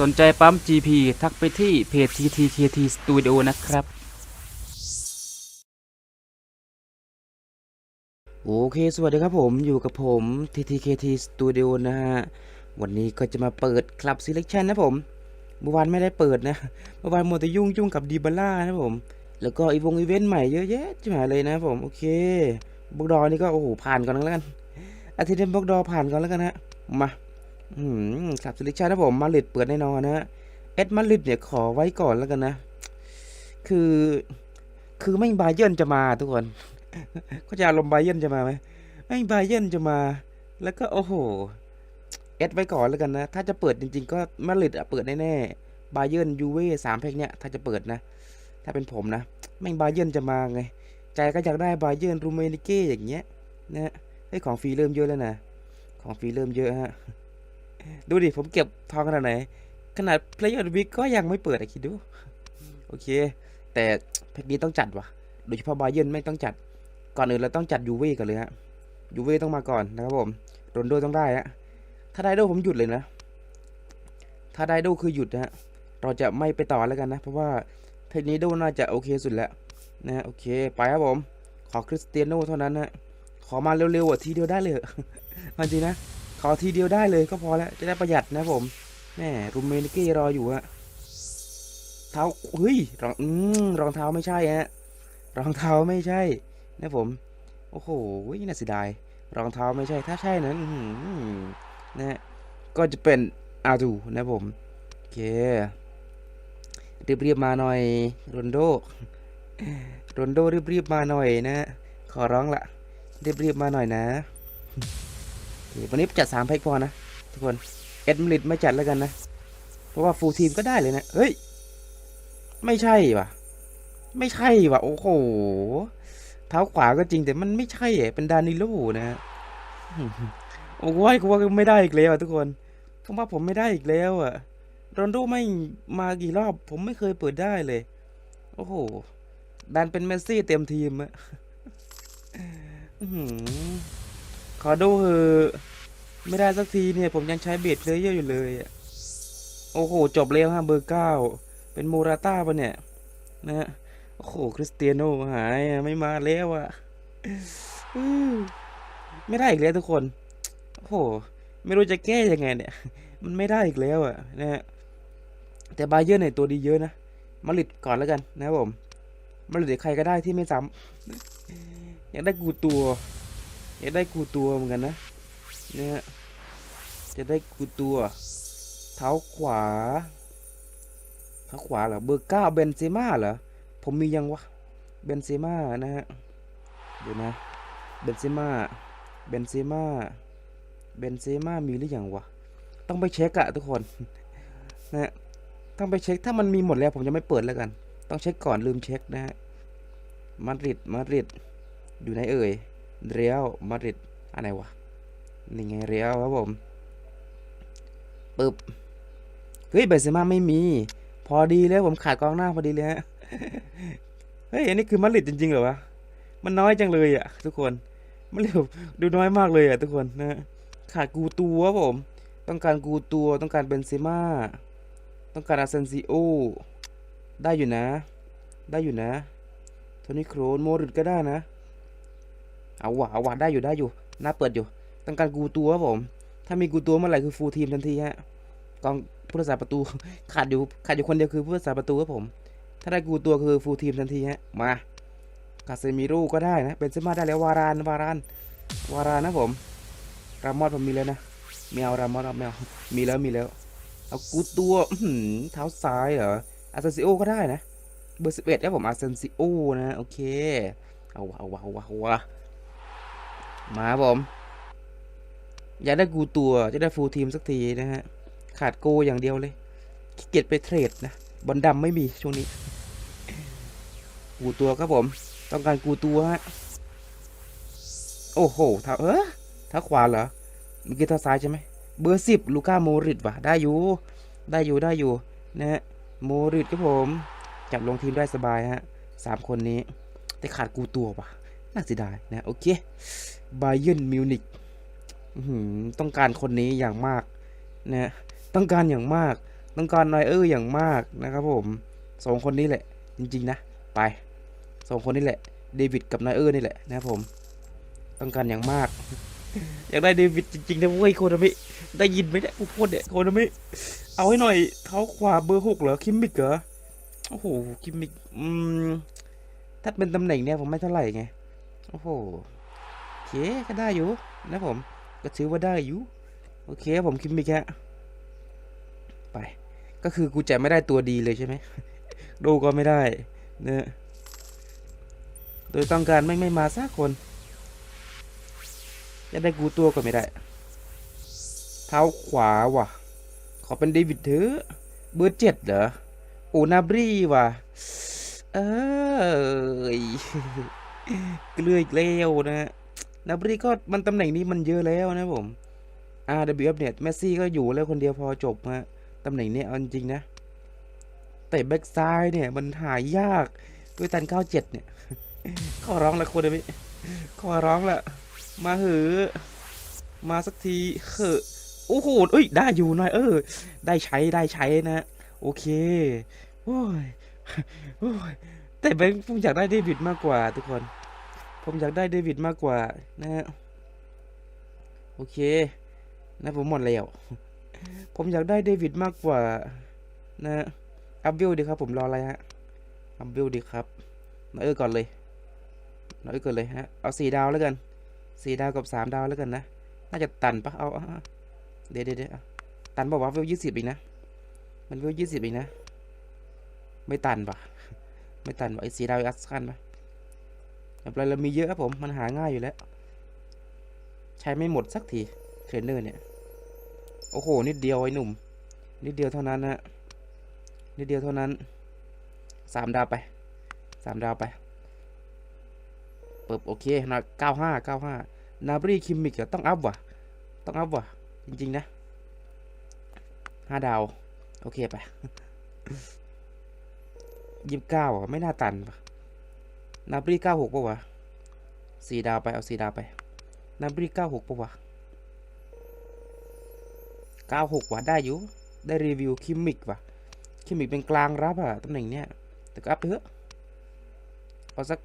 สนใจปั๊ม GP ทักไปที่เพจ TTKT Studio นะครับ โอเค สวัสดีครับผมอยู่กับผม TTKT Studio นะฮะ วันนี้ก็จะมาเปิดคลับ Selection นะผม เมื่อวานไม่ได้เปิดนะ เมื่อวานมัวแต่ยุ่งยุ่งกับดีบาร่านะผม แล้วก็อีวงอีเวนต์ใหม่เยอะแยะจะมาเลยนะผม โอเคบล็อกดอนี่ก็โอ้โหผ่านก่อนแล้วกัน อาทิตย์นี้บล็อกดอผ่านก่อนแล้วกันฮะ มา อืมคลับ Selection นะผมมาลิดเปิดแน่นอนนะเอ็ดมาริดเนี่ยขอไว้ก่อนแล้วกันนะ คือ คือไม่บาเยินจะมาทุกคนเขาจะอารมณ์บาเยินจะมาไหมไม่บาเยินจะมา แล้วก็โอ้โหเอ็ดไว้ก่อนแล้วกันนะ ถ้าจะเปิดจริง ๆ ก็มาริดอะเปิดแน่ๆบาเยินยูเว่สามเพลงเนี่ยถ้าจะเปิดนะ ถ้าเป็นผมนะแม่งบาเยินจะมาไง ใจก็อยากได้บาเยินรูเมนิเก้อย่างเงี้ยนะไอ้ของฟรีเริ่มเยอะแล้วนะ ของฟรีเริ่มเยอะฮะ ดูดิ ผมเก็บทองขนาดไหน ขนาด Player of the Week ก็ยังไม่เปิดอะคิดดู โอเค แต่แพ็กนี้ต้องจัดว่ะ โดยเฉพาะบาเยนไม่ต้องจัด ก่อนอื่นเราต้องจัดยูเว่กันเลยฮะ ยูเว่ต้องมาก่อนนะครับผมโรนโดต้องได้ฮะ ถ้าได้โดผมหยุดเลยนะ ถ้าได้โดคือหยุดนะฮะ เราจะไม่ไปต่อแล้วกันนะ เพราะว่าเพกนี้โดน่าจะโอเคสุดแล้วนะโอเค ไปครับผม ขอคริสเตียโนเท่านั้นนะขอมาเร็วๆอะทีเดียวได้เลยเหอะจริงนะ ขอทีเดียวได้เลยก็พอแล้ว จะได้ประหยัดนะผมแม่รูเมนิกี้รออยู่ฮะเท้าเฮ้ยรองอืมรองเท้าไม่ใช่ฮะรองเท้าไม่ใช่ นะผม โอ้โหน่าเสียดายรองเท้าไม่ใช่ถ้าใช่นั้นอืนะฮะก็จะเป็นอาดูนะผมโอเครีบๆมาหน่อยโรนโดโรนโดรีบๆมาหน่อยนะ ขอร้องละรีบๆมาหน่อยนะ วันนี้จัดสามแพ็คพอนะ ทุกคน เอ็ดมาดริดไม่จัดแล้วกันนะ เพราะว่าฟูลทีมก็ได้เลยนะ เฮ้ย ไม่ใช่ว่ะ ไม่ใช่ว่ะ โอ้โห เท้าขวาก็จริงแต่มันไม่ใช่เป็นดานิโลนะฮะโอ้โหกูว่าไม่ได้อีกแล้วทุกคนผมว่าผมไม่ได้อีกแล้วอะโรนลโดไม่มากี่รอบ ผมไม่เคยเปิดได้เลย โอ้โหดันเป็นเมสซี่เต็มทีมอะ ขอดูเถอะไม่ได้สักทีเนี่ย ผมยังใช้เบสเพลเยอร์อยู่เลยอะโอ้โห จบแล้วฮะเบอร์เก้าเป็นโมราต้าปะเนี่ยนะฮะโอ้โห คริสเตียโนหายไม่มาแล้วอะไม่ได้อีกแล้วทุกคน โอ้โห ไม่รู้จะแก้ยังไงเนี่ย มันไม่ได้อีกแล้วอะนะฮะแต่บาเยอร์เนี่ยตัวดีเยอะนะมาดริดก่อนแล้วกันนะครับผมมาดริดใครก็ได้ที่ไม่ซ้ำอยากได้กูตัว อยากได้กูตัวเหมือนกันนะเนี่ย จะได้กูตัว เท้าขวา เท้าขวาเหรอ เบอร์เก้าเบนเซม่าเหรอ ผมมียังวะ เบนเซม่านะฮะ เดี๋ยวนะ เบนเซม่า เบนเซม่า เบนเซม่ามีหรือยังวะ ต้องไปเช็คอะทุกคน นะฮะต้องไปเช็ค ถ้ามันมีหมดแล้วผมจะไม่เปิดแล้วกัน ต้องเช็คก่อนลืมเช็คนะฮะ มาดริด มาดริด อยู่ไหนเอ่ย เรียวมาดริดอะไรวะนี่ไงเรียวครับผมปึ๊บเฮ้ยเบนเซม่าไม่มี พอดีเลยผมขาดกองหน้าพอดีเลยฮะเฮ้ยอันนี้คือมาดริดจริงๆเหรอวะมันน้อยจังเลยอะ ทุกคนมันเร็วดูน้อยมากเลยอะทุกคนนะขาดกูตัวผม ต้องการกูตัวต้องการเบนเซม่าต้องการอาเซนซิโอได้อยู่นะ ได้อยู่นะโทนี่โครนโมริดก็ได้นะ เอาวะเอาวะได้อยู่ได้อยู่น่าเปิดอยู่ต้องการกูตัวครับผม ถ้ามีกูตัวเมื่อไหร่คือฟูลทีมทันทีฮะกองผู้รักษาประตูขาดอยู่ขาดอยู่คนเดียวคือผู้รักษาประตูครับผม ถ้าได้กูตัวคือฟูลทีมทันทีฮะมาคาเซมิโร่ก็ได้นะเป็นเซมาได้แล้ววารานวารานวารานนะผมรามอดผมมีแล้วนะไม่เอารามอดเอาไม่เอามีแล้วมีแล้วเอากูตัวเท้าซ้ายเหรออาเซนซิโอก็ได้นะเบอร์สิบเอ็ดครับผมอาเซนซิโอนะโอเคเอาวะเอาวะเอาวะเอาวะ มาครับผมอยากได้กูตัวจะได้ฟูลทีมสักทีนะฮะ ขาดโกอย่างเดียวเลยขี้เกียจไปเทรดนะบอลดำไม่มีช่วงนี้ กูตัวครับผม ต้องการกูตัวฮะโอ้โหท้าเออท้าขวาเหรอเมื่อกี้ท้าซ้ายใช่ไหมเบอร์สิบลูก้าโมริดว่ะได้อยู่ ได้อยู่ได้อยู่นะฮะโมริดครับผมจับลงทีมได้สบายฮะสามคนนี้ แต่ขาดกูตัวว่ะน่าเสียดายนะโอเค บาเยนมิวนิกต้องการคนนี้อย่างมากนะต้องการอย่างมาก ต้องการนอยเออร์อย่างมากนะครับผมสองคนนี้แหละ จริง ๆ นะ ไปสองคนนี้แหละเดวิดกับนอยเออร์นี่แหละนะครับผม ต้องการอย่างมาก อยากได้เดวิดจริงๆนะเว้ยโคนามิได้ยินไหมเนี่ยกูพูดเนี่ยโคนามิเอาให้หน่อยเท้าขวาเบอร์หกเหรอคิมมิกเหรอโอ้โหคิมมิกอืมถ้าเป็นตำแหน่งเนี่ยผมไม่เท่าไหร่ไงโอ้โห เคก็ได้อยู่นะผมก็ถือว่าได้อยู่โอเคผมคิมมิกฮะไป ก็คือกูจะไม่ได้ตัวดีเลยใช่ไหมดูก็ไม่ได้เนะโดยต้องการไม่ไม่มาสักคนจะได้กูตัวก็ไม่ได้ เท้าขวาว่ะ ขอเป็นเดวิดเถอะเบอร์เจ็ดเหรอโอนาบรีว่ะ เอยเกลืออีกแล้วนะ นาบรีก็มันตำแหน่งนี้มันเยอะแล้วนะผม RWF เนี่ยเมสซี่ก็อยู่แล้วคนเดียวพอจบฮะตำแหน่งนี้เอาจริงนะ แต่แบ็กซ้ายเนี่ยมันหายากด้วยตัน97เจ็ดเนี่ยขอร้องละคนเดียขอร้องละมาเหอะมาสักทีเหอโอ้โหเอ้ย ได้อยู่หน่อย เออ ได้ใช้ได้ใช้นะ โอเคโอ้ยโอ้ยแต่แบงค์ผมอยากได้เดวิดมากกว่าทุกคน ผมอยากได้เดวิดมากกว่านะฮะโอเค นะผมหมดแล้ว ผมอยากได้เดวิดมากกว่า นะอัพวิวดีครับ ผมรออะไรฮะอัพวิวดีครับน้อยก่อนเลยน้อยก่อนเลยฮะเอาสี่ดาวแล้วกันสี่ดาวกับสามดาวแล้วกันนะน่าจะตันปะเอาเอาเอาเดี๋ยวเดี๋ยวเดี๋ยวเอาตันบอกว่าเวลยี่สิบอีกนะมันเวลยี่สิบอีกนะ ไม่ตันปะไม่ตันปะไอ้สีดาวอัสคันปะ ไม่เป็นไรเรามีเยอะครับผม มันหาง่ายอยู่แล้ว ใช้ไม่หมดสักทีเทรนเนอร์เนี่ย โอ้โห นิดเดียวไอ้หนุ่ม นิดเดียวเท่านั้นนะนิดเดียวเท่านั้น สามดาวไป สามดาวไป เปิบโอเคนะเก้าห้าเก้าห้านาบรีคิมมิกต้องอัพว่ะ ต้องอัพว่ะ จริง ๆ นะห้าดาว โอเคไปยี่สิบเก้าอะไม่น่าตันปะ นาบรีเก้าหกปะวะสี่ดาวไป เอาสี่ดาวไปนาบรีเก้าหกปะวะเก้าหกว่ะได้อยู่ ได้รีวิวคิมมิกว่ะคิมมิกเป็นกลางรับอะตำแหน่งเนี้ยแต่ก็อัพเถอะเอาสัก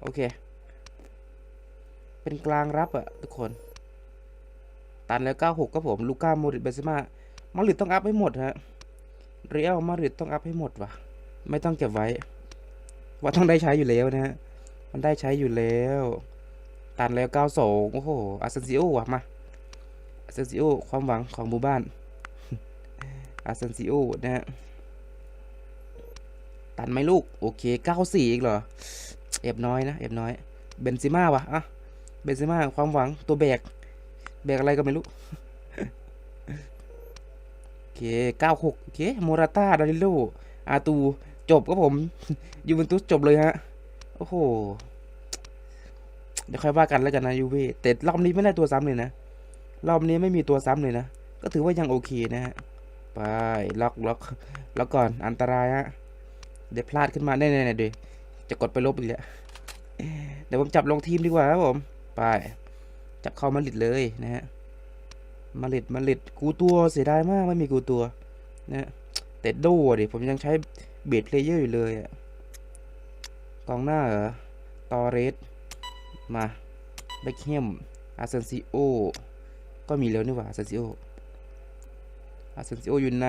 โอเค เป็นกลางรับอะทุกคน ตันแล้ว 96ก็ผมลูก้าโมริตเบนเซม่ามาริดต้องอัพให้หมดฮะเรียลมาริดต้องอัพให้หมดว่ะ ไม่ต้องเก็บไว้ ว่าต้องได้ใช้อยู่แล้วนะฮะมันได้ใช้อยู่แล้ว ตันแล้ว92โอ้โหอาเซนซิโอว่ะมาอาเซนซิโอความหวังของหมู่บ้านอาเซนซิโอนะฮะตันไหมลูก โอเค94อีกเหรอเอฟน้อยนะเอฟน้อยเบนซิม่าวะอะเบนซิม่าความหวังตัวแบก แบกอะไรก็ไม่รู้โอเค96โอเคโมราต้าดาริโลอาตู จบก็ผมยูเวนตุสจบเลยฮะ โอ้โห เดี๋ยวค่อยว่ากันแล้วกันนะยูเว่แต่รอบนี้ไม่ได้ตัวซ้ำเลยนะ รอบนี้ไม่มีตัวซ้ำเลยนะ ก็ถือว่ายังโอเคนะฮะ ไป ล็อกล็อกล็อกก่อนอันตรายฮะ เดี๋ยวพลาดขึ้นมาแน่ๆเดี๋ยวจะกดไปลบอีกแล้วเดี๋ยวผมจับลงทีมดีกว่าครับผม ไป จับเข้ามาลิดเลยนะฮะมาลิดมาลิดกูตัวเสียดายมากไม่มีกูตัวนะฮะแต่โดดิผมยังใช้ เบสเพลเยอร์อยู่เลยอะกองหน้าเหรอ ตอเรส มา เบคแฮม อาเซนซิโอ ก็มีแล้วนี่หว่า อาเซนซิโอ อาเซนซิโออยู่ไหน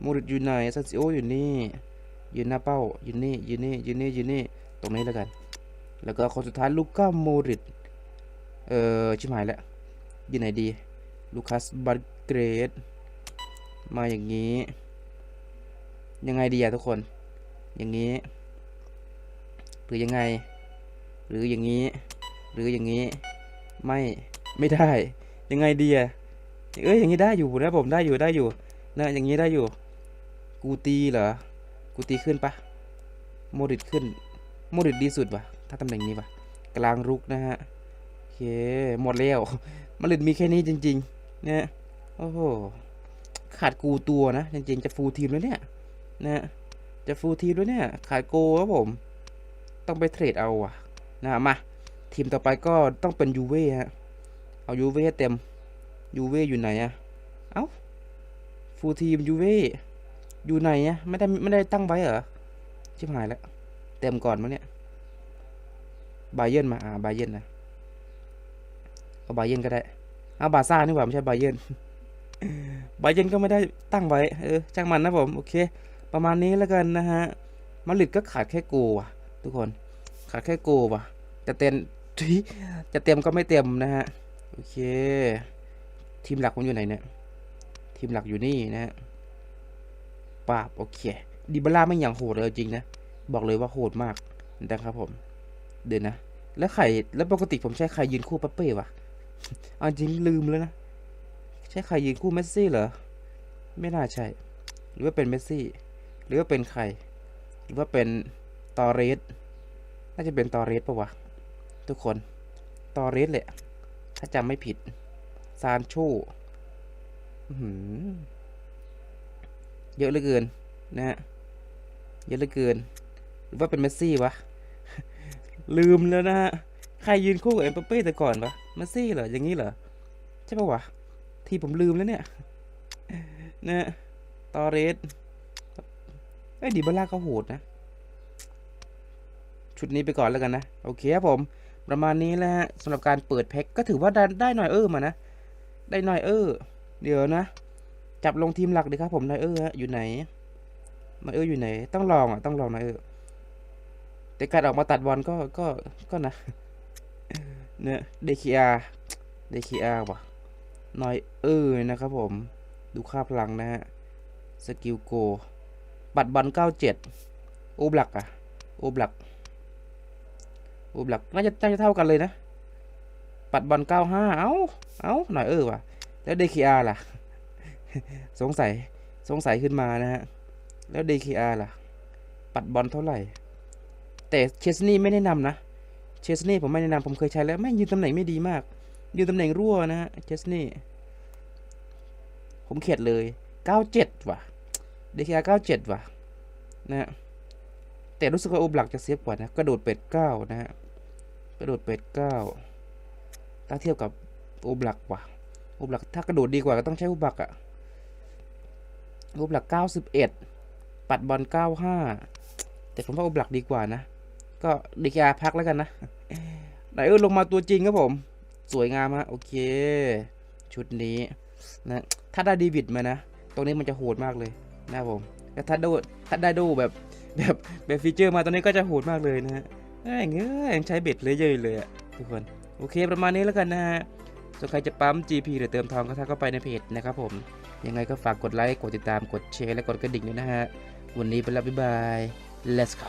โมริดอยู่ไหน อาเซนซิโออยู่นี่ยืนหน้าเป้ายืนนี่ยืนนี่ยืนนี่ยืนนี่ตรงนี้แล้วกัน แล้วก็คนสุดท้ายลูก้าโมริดเออชิบหายแล้วอยู่ไหนดี ลูคัสบัตเกรด มาอย่างนี้ ยังไงดีอะทุกคน อย่างนี้ หรือยังไง หรืออย่างนี้ หรืออย่างนี้ ไม่ ไม่ได้ ยังไงดีอะเอ้ย อย่างนี้ได้อยู่นะผมได้อยู่ได้อยู่ นะ อย่างนี้ได้อยู่ กูตีเหรอ กูตีขึ้นปะ โมริดขึ้น โมริดดีสุดปะถ้าตำแหน่งนี้ปะกลางรุกนะฮะโอเค หมดแล้วมาริดมีแค่นี้จริงๆนะโอ้โห ขาดกูตัวนะ จริง ๆ จะฟูลทีมแล้วเนี่ย นะจะฟูลทีมแล้วยเนี่ย ขาดโกครับผม ต้องไปเทรดเอาอะนะมา ทีมต่อไปก็ต้องเป็นยูเว่ฮะ เอายูเว่ให้เต็ม ยูเว่อยู่ไหนอะเอ้า ฟูลทีมยูเว่อยู่ไหนอะไม่ได้ไม่ได้ตั้งไว้เหรอ ชิบหายแล้ว เต็มก่อนมั้งเนี่ย บาเยิร์นมา อ่า บาเยิร์นนะ เอาบาเยิร์นก็ได้ เอาบาซ่านี่หว่าไม่ใช่บาเยิร์นบาเยิร์นก็ไม่ได้ตั้งไว้ เออช่างมันนะผม โอเค ประมาณนี้แล้วกันนะฮะมาริดก็ขาดแค่โกว่ะ ทุกคนขาดแค่โกว่ะจะเต็มจะเต็มก็ไม่เต็มนะฮะโอเค ทีมหลักผมอยู่ไหนเนี่ยทีมหลักอยู่นี่นะฮะปาบโอเคดิบาร่าไม่อย่างโหดเลยจริงนะบอกเลยว่าโหดมากนะครับผม เดี๋ยวนะ แล้วใครแล้วปกติผมใช้ใครยืนคู่เปเป้วะเอาจริงลืมแล้วนะ ใช่ใครยืนคู่เมสซี่เหรอ ไม่น่าใช่ หรือว่าเป็นเมสซี่ หรือว่าเป็นใคร หรือว่าเป็นตอเรสน่าจะเป็นตอเรสปะวะ ทุกคน ตอเรสแหละ ถ้าจำไม่ผิด ซานโชอื้อหือเยอะเหลือเกิน นะฮะ เยอะเหลือเกิน หรือว่าเป็นเมสซี่วะ ลืมแล้วนะฮะ ใครยืนคู่กับเอ็มบัปเป้แต่ก่อนวะ เมสซี่เหรอ อย่างนี้เหรอ ใช่ปะวะ ที่ผมลืมแล้วเนี่ย นะฮะตอเรส ไอ้ดิบาร่าก็โหดนะ ชุดนี้ไปก่อนแล้วกันนะ โอเคครับผม ประมาณนี้แหละฮะสำหรับการเปิดแพ็คก็ถือว่าได้ได้หน่อยเออมานะ ได้หน่อยเออ เดี๋ยวนะ จับลงทีมหลักดีครับผมนายเออฮะอยู่ไหนนายเอออยู่ไหน ต้องลองอะต้องลองนายเออแต่การออกมาตัดบอลก็ก็ก็นะเนี่ยเดคีอาเดคีอาว่ะนอยเออนะครับผม ดูค่าพลังนะฮะ สกิลโก ปัดบอลเก้าเจ็ดโอบลักอะโอบลักโอบลักน่าจะน่าจะเท่ากันเลยนะปัดบอลเก้าห้าเอ้า เอ้า หน่อยเออว่ะ แล้วเดคีอาล่ะ สงสัย สงสัยขึ้นมานะฮะ แล้วเดคีอาล่ะ ปัดบอลเท่าไหร่ แต่เชสนี่ไม่แนะนำนะ เชสนี่ผมไม่แนะนำผมเคยใช้แล้วแม่ยืนตำแหน่งไม่ดีมาก ยืนตำแหน่งรั่วนะฮะ เชสนี่ ผมเข็ดเลย97ว่ะ เดคีอา97ว่ะนะฮะแต่รู้สึกว่าโอบลักจะเซฟกว่านะกระโดดเป็ดเก้านะฮะกระโดดเป็ดเก้าถ้าเทียบกับโอบลักว่ะโอบลักถ้ากระโดดดีกว่าก็ต้องใช้โอบลักอะโอบลัก91ปัดบอล95แต่ผมว่าโอบลักดีกว่านะ ก็ดีกาพักแล้วกันนะไหนเออลงมาตัวจริงครับผม สวยงามฮะโอเค ชุดนี้นะถ้าได้ดีวิดมานะ ตรงนี้มันจะโหดมากเลย นะครับผมแต่ถ้าดูถ้าได้ดูแบบแบบแบบฟีเจอร์มาตอนนี้ก็จะโหดมากเลยนะฮะเอ้ยเงี้ยยังใช้เบ็ดเลยเยอะเลยอะทุกคนโอเคประมาณนี้แล้วกันนะฮะส่วนใครจะปั๊ม GP หรือเติมทองก็ทักเข้าไปในเพจนะครับผม ยังไงก็ฝากกดไลค์ กดติดตาม กดแชร์ และกดกระดิ่งด้วยนะฮะ วันนี้ไปแล้วบ๊ายบาย let's go